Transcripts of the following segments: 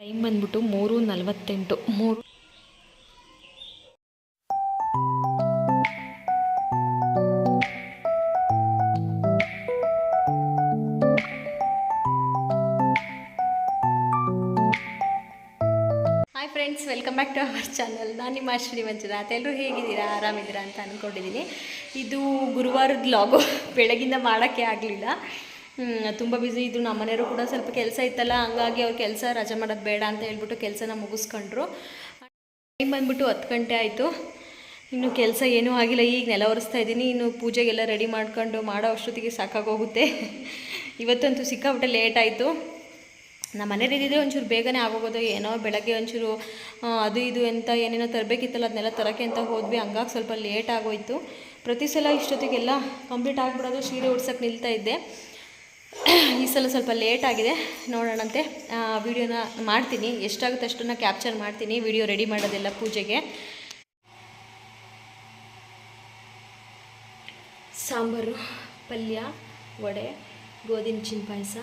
Time ಬಂದ್ಬಿಟ್ಟು ಮೂರು ನಲವತ್ತೆಂಟು. ಮೂರು. Hi friends welcome back to our channel ನಾನು ನಿಮ್ಮ ಶ್ರೀಮಂಚನಾಥ್ ಎಲ್ಲರೂ ಹೇಗಿದ್ದೀರಾ? ಆರಾಮಿದ್ದೀರಾ ಅಂತ ಅಂದ್ಕೊಂಡಿದ್ದೀನಿ ಇದು ಗುರುವಾರದ ಲಾಗು ಬೆಳಗಿಂದ ಮಾಡೋಕ್ಕೆ ಆಗಲಿಲ್ಲ. ತುಂಬ ಬ್ಯುಸಿ ಇದ್ದರು ನಮ್ಮ ಮನೆಯವರು ಕೂಡ ಸ್ವಲ್ಪ ಕೆಲಸ ಇತ್ತಲ್ಲ, ಹಂಗಾಗಿ ಅವ್ರು ಕೆಲಸ ರಜೆ ಮಾಡೋದು ಬೇಡ ಅಂತ ಹೇಳ್ಬಿಟ್ಟು ಕೆಲಸನ ಮುಗಿಸ್ಕೊಂಡ್ರು. ಟೈಮ್ ಬಂದ್ಬಿಟ್ಟು ಹತ್ತು ಗಂಟೆ ಆಯಿತು. ಇನ್ನು ಕೆಲಸ ಏನೂ ಆಗಿಲ್ಲ, ಈಗ ನೆಲ ಒರೆಸ್ತಾ ಇದ್ದೀನಿ. ಇನ್ನು ಪೂಜೆಗೆಲ್ಲ ರೆಡಿ ಮಾಡ್ಕೊಂಡು ಮಾಡೋ ಅಷ್ಟೊತ್ತಿಗೆ ಸಾಕಾಗೋಗುತ್ತೆ. ಇವತ್ತಂತೂ ಸಿಕ್ಕಾಬಿಟ್ಟೆ ಲೇಟ್ ಆಯಿತು. ನಮ್ಮ ಮನೇಲಿ ಇದ್ದಿದ್ರೆ ಒಂಚೂರು ಬೇಗನೆ ಆಗೋಗೋದು, ಏನೋ ಬೆಳಗ್ಗೆ ಒಂಚೂರು ಅದು ಇದು ಅಂತ ಏನೇನೋ ತರಬೇಕಿತ್ತಲ್ಲ, ಅದನ್ನೆಲ್ಲ ತರೋಕ್ಕೆ ಅಂತ ಹೋದ್ವಿ. ಹಂಗಾಗಿ ಸ್ವಲ್ಪ ಲೇಟ್ ಆಗೋಯ್ತು. ಪ್ರತಿ ಸಲ ಇಷ್ಟೊತ್ತಿಗೆಲ್ಲ ಕಂಪ್ಲೀಟ್ ಆಗಿಬಿಡೋದು, ಸೀರೆ ಉಡ್ಸೋಕ್ಕೆ ನಿಲ್ತಾ ಇದ್ದೆ. ಈ ಸಲ ಸ್ವಲ್ಪ ಲೇಟ್ ಆಗಿದೆ. ನೋಡೋಣಂತೆ. ವೀಡಿಯೋನ ಮಾಡ್ತೀನಿ. ಎಷ್ಟಾಗುತ್ತೆ ಅಷ್ಟನ್ನು ಕ್ಯಾಪ್ಚರ್ ಮಾಡ್ತೀನಿ. ವಿಡಿಯೋ ರೆಡಿ ಮಾಡೋದೆಲ್ಲ ಪೂಜೆಗೆ. ಸಾಂಬಾರು, ಪಲ್ಯ, ವಡೆ ಗೋಧಿ ನುಚ್ಚಿನ ಪಾಯಸ,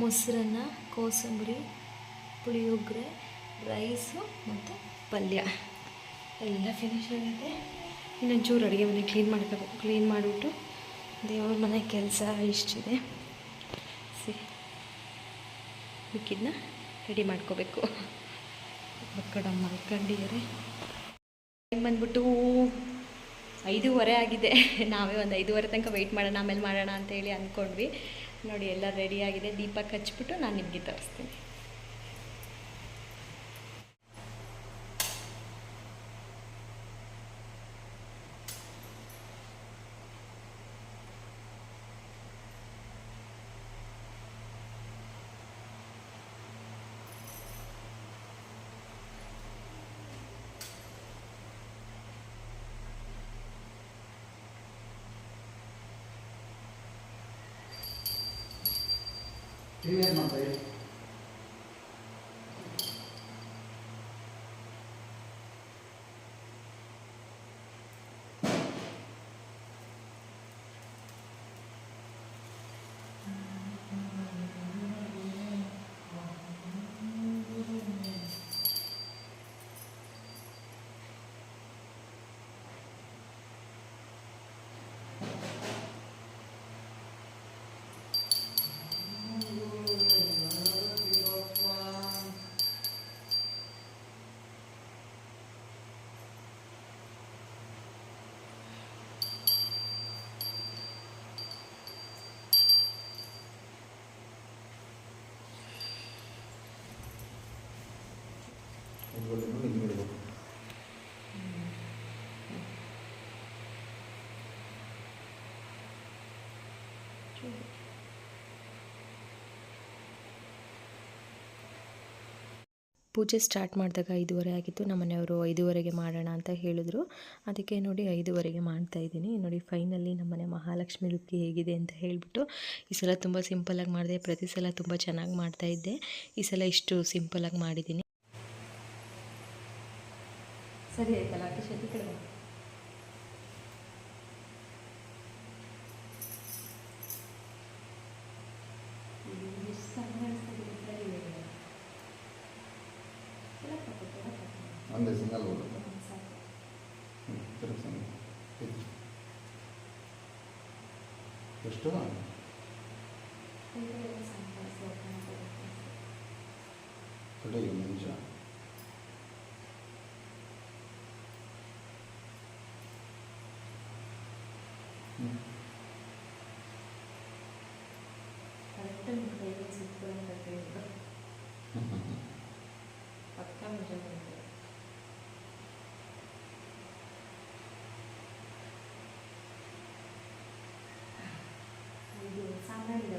ಮೊಸರನ್ನ, ಕೋಸಂಬರಿ, ಪುಳಿಯೋಗರೆ, ರೈಸು ಮತ್ತು ಪಲ್ಯ. ಎಲ್ಲ ಫಿನಿಶ್ ಆಗಿದೆ. ಇನ್ನೊಂಚೂರು ಅಡುಗೆ ಮನೆ ಕ್ಲೀನ್ ಮಾಡ್ಕೋಬೇಕು ಕ್ಲೀನ್ ಮಾಡಿಬಿಟ್ಟು ದೇವ್ರ ಮನೆ ಕೆಲಸ ಇಷ್ಟಿದೆ. ಸಿ, ಮಿಕ್ಕಿದ್ನ ರೆಡಿ ಮಾಡ್ಕೋಬೇಕು. ಕಡೆ ಮಲ್ಕೊಂಡಿದ್ದಾರೆ. ಟೈಮ್ ಬಂದ್ಬಿಟ್ಟು ಐದೂವರೆ ಆಗಿದೆ. ನಾವೇ ಒಂದು ಐದೂವರೆ ತನಕ ವೆಯ್ಟ್ ಮಾಡೋಣ, ಆಮೇಲೆ ಮಾಡೋಣ ಅಂತೇಳಿ ಅಂದ್ಕೊಂಡ್ವಿ. ನೋಡಿ ಎಲ್ಲ ರೆಡಿ ಆಗಿದೆ. ದೀಪ ಹಚ್ಬಿಟ್ಟು ನಾನು ನಿಮಗೆ ತೋರಿಸ್ತೀನಿ. 今天没来。ಪೂಜೆ ಸ್ಟಾರ್ಟ್ ಮಾಡಿದಾಗ ಐದೂವರೆ ಆಗಿತ್ತು. ನಮ್ಮ ಮನೆಯವರು ಐದುವರೆಗೆ ಮಾಡೋಣ ಅಂತ ಹೇಳಿದ್ರು. ಅದಕ್ಕೆ ನೋಡಿ ಐದುವರೆಗೆ ಮಾಡ್ತಾ ಇದ್ದೀನಿ. ನೋಡಿ ಫೈನಲಿ ನಮ್ಮನೆ ಮಹಾಲಕ್ಷ್ಮಿ ಲುಕ್ ಹೇಗಿದೆ ಅಂತ ಹೇಳಿಬಿಟ್ಟು ಈ ಸಲ ತುಂಬ ಸಿಂಪಲಾಗಿ ಮಾಡಿದೆ. ಪ್ರತಿ ಸಲ ತುಂಬ ಚೆನ್ನಾಗಿ ಮಾಡ್ತಾ ಇದ್ದೆ. ಈ ಸಲ ಇಷ್ಟು ಸಿಂಪಲಾಗಿ ಮಾಡಿದ್ದೀನಿ. ಸರಿ, ಆಯ್ತಲ್ಲ? ಅಕ್ಕಿ ಕಡೆ ಒಂದೇ ಸಿಂಗಲ್ ಬೋರ್ಡ್ ತಿರುಗಿಸೋಣ ಎಷ್ಟು ಕಡೆ ಒಂದು ನಿಮಿಷ Amen.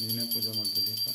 ನೀನೇ ಪೂಜೆ ಮಾಡ್ತಿದ್ದೀಯಪ್ಪ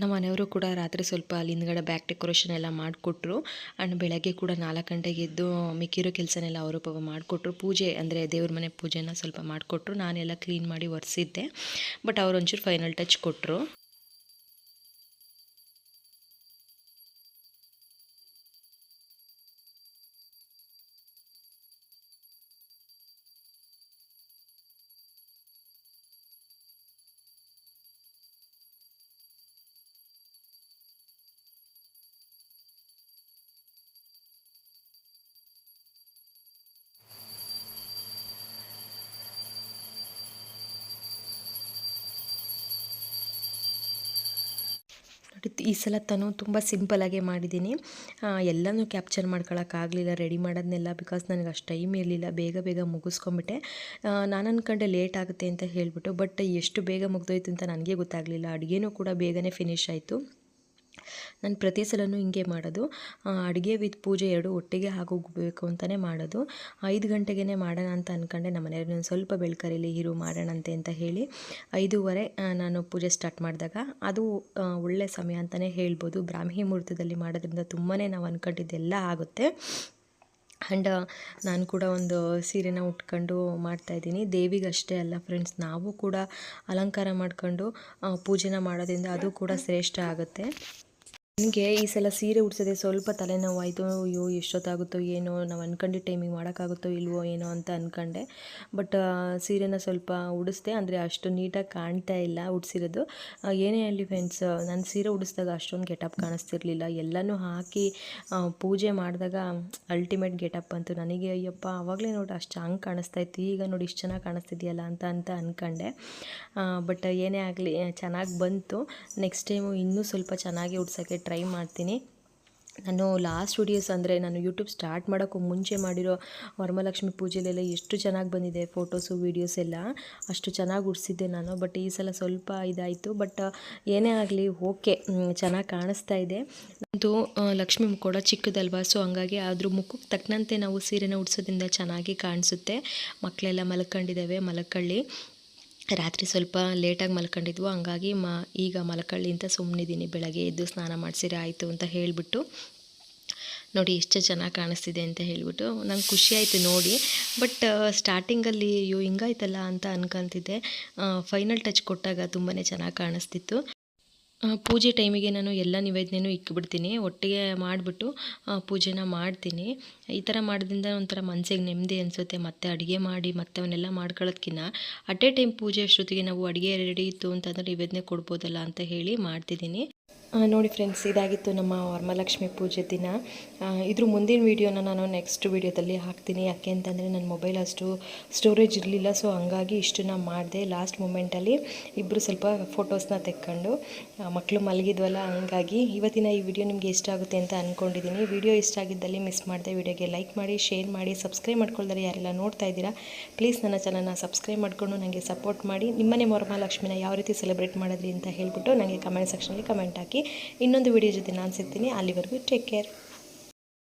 ನಮ್ಮ ಮನೆಯವರು ಕೂಡ ರಾತ್ರಿ ಸ್ವಲ್ಪ ಅಲ್ಲಿ ಹಿಂದ್ಗಡೆ ಬ್ಯಾಕ್ ಡೆಕೋರೇಷನ್ ಎಲ್ಲ ಮಾಡಿಕೊಟ್ರು. ಆ್ಯಂಡ್ ಬೆಳಗ್ಗೆ ಕೂಡ ನಾಲ್ಕು ಗಂಟೆಗೆ ಎದ್ದು ಮಿಕ್ಕಿರೋ ಕೆಲಸನೆಲ್ಲ ಅವರು ಪಾಪ ಮಾಡಿಕೊಟ್ರು. ಪೂಜೆ ಅಂದರೆ ದೇವ್ರ ಮನೆ ಪೂಜೆನ ಸ್ವಲ್ಪ ಮಾಡಿಕೊಟ್ರು. ನಾನೆಲ್ಲ ಕ್ಲೀನ್ ಮಾಡಿ ಒರೆಸಿದ್ದೆ. ಬಟ್ ಅವ್ರು ಒಂಚೂರು ಫೈನಲ್ ಟಚ್ ಕೊಟ್ಟರು ಈ ಸಲ ತಾನು ತುಂಬ ಸಿಂಪಲಾಗೆ ಮಾಡಿದ್ದೀನಿ. ಎಲ್ಲನೂ ಕ್ಯಾಪ್ಚರ್ ಮಾಡ್ಕೊಳಕ್ಕಾಗಲಿಲ್ಲ ರೆಡಿ ಮಾಡೋದನ್ನೆಲ್ಲ ಬಿಕಾಸ್ ನನಗೆ ಅಷ್ಟು ಟೈಮ್ ಇರಲಿಲ್ಲ. ಬೇಗ ಬೇಗ ಮುಗಿಸ್ಕೊಂಬಿಟ್ಟೆ ನಾನು ಅಂದ್ಕೊಂಡೆ ಲೇಟ್ ಆಗುತ್ತೆ ಅಂತ ಹೇಳಿಬಿಟ್ಟು ಬಟ್ ಎಷ್ಟು ಬೇಗ ಮುಗ್ದೋಯ್ತು ಅಂತ ನನಗೆ ಗೊತ್ತಾಗಲಿಲ್ಲ. ಅಡುಗೆನೂ ಕೂಡ ಬೇಗನೆ ಫಿನಿಶ್ ಆಯಿತು. ನಾನು ಪ್ರತಿ ಸಲನೂ ಹಿಂಗೆ ಮಾಡೋದು. ಅಡುಗೆ ವಿತ್ ಪೂಜೆ ಎರಡು ಒಟ್ಟಿಗೆ ಆಗೋಗ್ಬೇಕು ಅಂತಲೇ ಮಾಡೋದು. ಐದು ಗಂಟೆಗೇ ಮಾಡೋಣ ಅಂತ ಅಂದ್ಕೊಂಡೆ ನಮ್ಮ ಮನೆಯವ್ರು. ಸ್ವಲ್ಪ ಬೆಳ್ಕರಿಲಿ ಇರು ಮಾಡೋಣಂತೆ ಅಂತ ಹೇಳಿ ಐದೂವರೆ ನಾನು ಪೂಜೆ ಸ್ಟಾರ್ಟ್ ಮಾಡಿದಾಗ ಅದು ಒಳ್ಳೆಯ ಒಳ್ಳೆ ಸಮಯ ಅಂತಲೇ ಹೇಳ್ಬೋದು. ಬ್ರಾಹ್ಮಿ ಮುಹೂರ್ತದಲ್ಲಿ ಮಾಡೋದ್ರಿಂದ ತುಂಬಾ ನಾವು ಅಂದ್ಕೊಂಡಿದ್ದೆಲ್ಲ ಆಗುತ್ತೆ. ಆ್ಯಂಡ್ ನಾನು ಕೂಡ ಒಂದು ಸೀರೆನ ಉಟ್ಕೊಂಡು ಮಾಡ್ತಾಯಿದ್ದೀನಿ ದೇವಿಗೆ ಅಷ್ಟೇ ಅಲ್ಲ ಫ್ರೆಂಡ್ಸ್, ನಾವು ಕೂಡ ಅಲಂಕಾರ ಮಾಡ್ಕೊಂಡು ಪೂಜೆನ ಮಾಡೋದ್ರಿಂದ ಅದು ಕೂಡ ಶ್ರೇಷ್ಠ ಆಗುತ್ತೆ. ನನಗೆ ಈ ಸಲ ಸೀರೆ ಉಡ್ಸೋದೆ ಸ್ವಲ್ಪ ತಲೆನೋವಾಯಿತು ಅಯ್ಯೋ, ಎಷ್ಟೊತ್ತಾಗುತ್ತೋ ಏನೋ, ನಾವು ಅನ್ಕೊಂಡಿದ್ದ ಟೈಮಿಗೆ ಮಾಡೋಕ್ಕಾಗುತ್ತೋ ಇಲ್ವೋ ಏನೋ ಅಂತ ಅಂದ್ಕೊಂಡೆ ಬಟ್ ಸೀರೆನ ಸ್ವಲ್ಪ ಉಡಿಸ್ದೆ, ಅಂದರೆ ಅಷ್ಟು ನೀಟಾಗಿ ಕಾಣ್ತಾ ಇಲ್ಲ ಉಡ್ಸಿರೋದು. ಏನೇ ಅಲ್ಲಿ ಫ್ರೆಂಡ್ಸ್ ನಾನು ಸೀರೆ ಉಡಿಸಿದಾಗ ಅಷ್ಟೊಂದು ಗೆಟಪ್ ಕಾಣಿಸ್ತಿರ್ಲಿಲ್ಲ. ಎಲ್ಲನೂ ಹಾಕಿ ಪೂಜೆ ಮಾಡಿದಾಗ ಅಲ್ಟಿಮೇಟ್ ಗೆಟಪ್ ಅಂತು ನನಗೆ, ಅಯ್ಯಪ್ಪ ಆವಾಗಲೇ ನೋಡಿ ಅಷ್ಟು ಹಂಗೆ ಕಾಣಿಸ್ತಾ ಇತ್ತು. ಈಗ ನೋಡಿ ಇಷ್ಟು ಚೆನ್ನಾಗಿ ಕಾಣಿಸ್ತಿದೆಯಲ್ಲ ಅಂತ ಅಂತ ಅಂದ್ಕೊಂಡೆ ಬಟ್ ಏನೇ ಆಗಲಿ, ಚೆನ್ನಾಗಿ ಬಂತು. ನೆಕ್ಸ್ಟ್ ಟೈಮು ಇನ್ನೂ ಸ್ವಲ್ಪ ಚೆನ್ನಾಗಿ ಉಡ್ಸೋಕ್ಕೆ ಟ್ರೈ ಮಾಡ್ತೀನಿ. ನಾನು ಲಾಸ್ಟ್ ವಿಡಿಯೋಸ್ ಅಂದರೆ ನಾನು ಯೂಟ್ಯೂಬ್ ಸ್ಟಾರ್ಟ್ ಮಾಡೋಕ್ಕೂ ಮುಂಚೆ ಮಾಡಿರೋ ವರಮಹಾಲಕ್ಷ್ಮಿ ಪೂಜೆಲೆಲ್ಲ ಎಷ್ಟು ಚೆನ್ನಾಗಿ ಬಂದಿದೆ ಫೋಟೋಸು ವೀಡಿಯೋಸ್ ಎಲ್ಲ. ಅಷ್ಟು ಚೆನ್ನಾಗಿ ಉಡ್ಸಿದ್ದೆ ನಾನು ಬಟ್ ಈ ಸಲ ಸ್ವಲ್ಪ ಇದಾಯಿತು. ಬಟ್ ಏನೇ ಆಗಲಿ ಓಕೆ ಚೆನ್ನಾಗಿ ಕಾಣಿಸ್ತಾ ಇದೆ. ಅದು ಲಕ್ಷ್ಮಿ ಮುಖೋಡ ಚಿಕ್ಕದಲ್ವಾ ಸೊ ಹಂಗಾಗಿ ಅದ್ರ ಮುಖಕ್ಕೆ ತಕ್ಕನಂತೆ ನಾವು ಸೀರೆನ ಉಡ್ಸೋದ್ರಿಂದ ಚೆನ್ನಾಗಿ ಕಾಣಿಸುತ್ತೆ. ಮಕ್ಕಳೆಲ್ಲ ಮಲ್ಕೊಂಡಿದ್ದಾವೆ, ಮಲ್ಕೊಳ್ಳಿ. ರಾತ್ರಿ ಸ್ವಲ್ಪ ಲೇಟಾಗಿ ಮಲ್ಕೊಂಡಿದ್ವು. ಹಂಗಾಗಿ ಮ, ಈಗ ಮಲ್ಕೊಳ್ಳಿ ಅಂತ ಸುಮ್ಮನಿದ್ದೀನಿ ಬೆಳಗ್ಗೆ ಎದ್ದು ಸ್ನಾನ ಮಾಡಿಸಿರಿ ಆಯಿತು ಅಂತ ಹೇಳಿಬಿಟ್ಟು, ನೋಡಿ ಎಷ್ಟು ಚೆನ್ನಾಗಿ ಕಾಣಿಸ್ತಿದೆ ಅಂತ ಹೇಳಿಬಿಟ್ಟು ನಂಗೆ ಖುಷಿ ಆಯಿತು ನೋಡಿ. ಬಟ್ ಸ್ಟಾರ್ಟಿಂಗಲ್ಲಿ ಅಯ್ಯೋ ಹಿಂಗಾಯ್ತಲ್ಲ ಅಂತ ಅನ್ಕೊಂತಿದ್ದೆ. ಫೈನಲ್ ಟಚ್ ಕೊಟ್ಟಾಗ ತುಂಬಾ ಚೆನ್ನಾಗಿ ಕಾಣಿಸ್ತಿತ್ತು. ಪೂಜೆ ಟೈಮಿಗೆ ನಾನು ಎಲ್ಲ ನಿವೇದನೆಯೂ ಇಕ್ಕಿಬಿಡ್ತೀನಿ ಒಟ್ಟಿಗೆ ಮಾಡಿಬಿಟ್ಟು ಪೂಜೆನ ಮಾಡ್ತೀನಿ. ಈ ಥರ ಮಾಡೋದ್ರಿಂದ ಒಂಥರ ಮನಸ್ಸಿಗೆ ನೆಮ್ಮದಿ ಅನಿಸುತ್ತೆ. ಮತ್ತೆ ಅಡುಗೆ ಮಾಡಿ, ಮತ್ತೆ ಅವನ್ನೆಲ್ಲ ಮಾಡ್ಕೊಳ್ಳೋದ್ಕಿಂತ ಅಟ್ ಎ ಟೈಮ್ ಪೂಜೆ ಅಷ್ಟೊತ್ತಿಗೆ ನಾವು ಅಡುಗೆ ರೆಡಿ ಇತ್ತು ಅಂತಂದರೆ ನಿವೇದನೆ ಕೊಡ್ಬೋದಲ್ಲ ಅಂತ ಹೇಳಿ ಮಾಡ್ತಿದ್ದೀನಿ. ನೋಡಿ ಫ್ರೆಂಡ್ಸ್ ಇದಾಗಿತ್ತು ನಮ್ಮ ವರಮಹಾಲಕ್ಷ್ಮಿ ಪೂಜೆ ದಿನ. ಇದ್ರ ಮುಂದಿನ ವೀಡಿಯೋನ ನಾನು ನೆಕ್ಸ್ಟ್ ವೀಡಿಯೋದಲ್ಲಿ ಹಾಕ್ತೀನಿ. ಯಾಕೆ ಅಂತಂದರೆ ನನ್ನ ಮೊಬೈಲ್ ಅಷ್ಟು ಸ್ಟೋರೇಜ್ ಇರಲಿಲ್ಲ ಸೊ ಹಂಗಾಗಿ ಇಷ್ಟನ್ನ ಮಾಡಿದೆ. ಲಾಸ್ಟ್ ಮೂಮೆಂಟಲ್ಲಿ ಇಬ್ಬರು ಸ್ವಲ್ಪ ಫೋಟೋಸ್ನ ತೆಕ್ಕೊಂಡು ಮಕ್ಕಳು ಮಲಗಿದ್ವಲ್ಲ, ಹಂಗಾಗಿ ಇವತ್ತಿನ ಈ ವಿಡಿಯೋ ನಿಮಗೆ ಇಷ್ಟ ಆಗುತ್ತೆ ಅಂತ ಅಂದ್ಕೊಂಡಿದ್ದೀನಿ ವಿಡಿಯೋ ಇಷ್ಟ ಆಗಿದ್ದಲ್ಲಿ ಮಿಸ್ ಮಾಡಿದೆ. ವಿಡಿಯೋಗೆ ಲೈಕ್ ಮಾಡಿ ಶೇರ್ ಮಾಡಿ ಸಬ್ಸ್ಕ್ರೈಬ್ ಮಾಡ್ಕೊಳ್ತಾರೆ ಯಾರೆಲ್ಲ ನೋಡ್ತಾ ಇದ್ದೀರಾ ಪ್ಲೀಸ್ ನನ್ನ ಚಾನಲ್ನ ಸಬ್ಸ್ಕ್ರೈಬ್ ಮಾಡಿಕೊಂಡು ನನಗೆ ಸಪೋರ್ಟ್ ಮಾಡಿ. ನಿಮ್ಮನೆ ವರಮಹಾಲಕ್ಷ್ಮಿನ ಯಾವ ರೀತಿ ಸೆಲೆಬ್ರೇಟ್ ಮಾಡಿದ್ರಿ ಅಂತ ಹೇಳ್ಬಿಟ್ಟು ನನಗೆ ಕಮೆಂಟ್ ಸೆಕ್ಷನಲ್ಲಿ ಕಮೆಂಟ್ ಹಾಕಿ. ಇನ್ನೊಂದು ವಿಡಿಯೋ ಜೊತೆ ನಾನು ಸಿಗ್ತೀನಿ. ಅಲ್ಲಿವರೆಗೂ ಟೇಕ್ ಕೇರ್